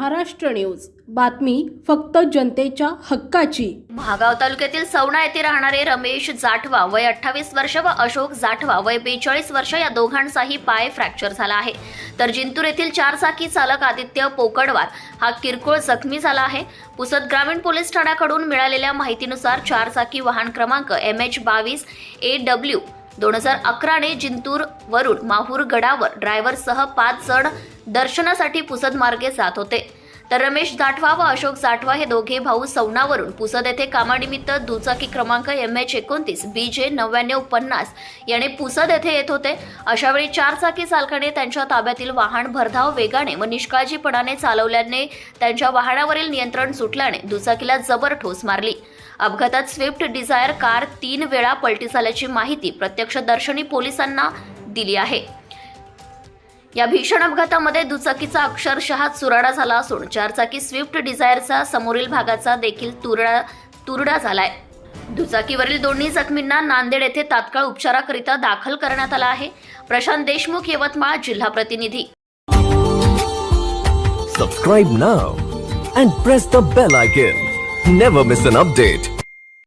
Maharashtra news. बातमी फक्त जनतेच्या हक्काची. महागाव तालुक्यातील सवणा येथे राहणारे रमेश जाठवा वय अठ्ठावीस वर्ष व अशोक जाठवा वय बेचाळीस वर्ष या दोघांचाही पाय फ्रॅक्चर झाला आहे. तर जिंतूर येथील चारचाकी चालक आदित्य पोकडवार हा किरकोळ जखमी झाला आहे. पुसद ग्रामीण पोलीस ठाण्याकडून मिळालेल्या माहितीनुसार चारचाकी वाहन क्रमांक एम एच बावीस ए डब्ल्यू दोन हजार अकराने जिंतूर वरून माहूर गडावर ड्रायव्हरसह पाच जण दर्शनासाठी पुसद मार्गे जात होते. तर रमेश जाठवा व अशोक जाठवा हे दोघे भाऊ सवनावरून पुसद येथे कामानिमित्त दुचाकी क्रमांक एम एच एकोणतीस बी जे नव्याण्णव पन्नास याने पुसद येथे येत होते. अशावेळी चारचाकी चालकाने त्यांच्या ताब्यातील वाहन भरधाव वेगाने व निष्काळजीपणाने चालवल्याने त्यांच्या वाहनावरील नियंत्रण सुटल्याने दुचाकीला जबर ठोस मारली. अपघातात स्विफ्ट डिझायर कार तीन वेळा पलटी झाल्याची माहिती प्रत्यक्षदर्शनी पोलिसांना दिली आहे. या भीषण अपघातामध्ये दुचाकीचा अक्षरशः चुराडा झाला असून चारचाकी स्विफ्ट डिझायरचा समोरील भागाचा देखील तुरडा तुरडा झालाय. दुचाकीवरील दोन्ही जखमींना नांदेड येथे तात्काळ उपचाराकरिता दाखल करण्यात आला आहे. प्रशांत देशमुख यवतमाळ जिल्हा प्रतिनिधी. Subscribe now and press the bell icon never miss an update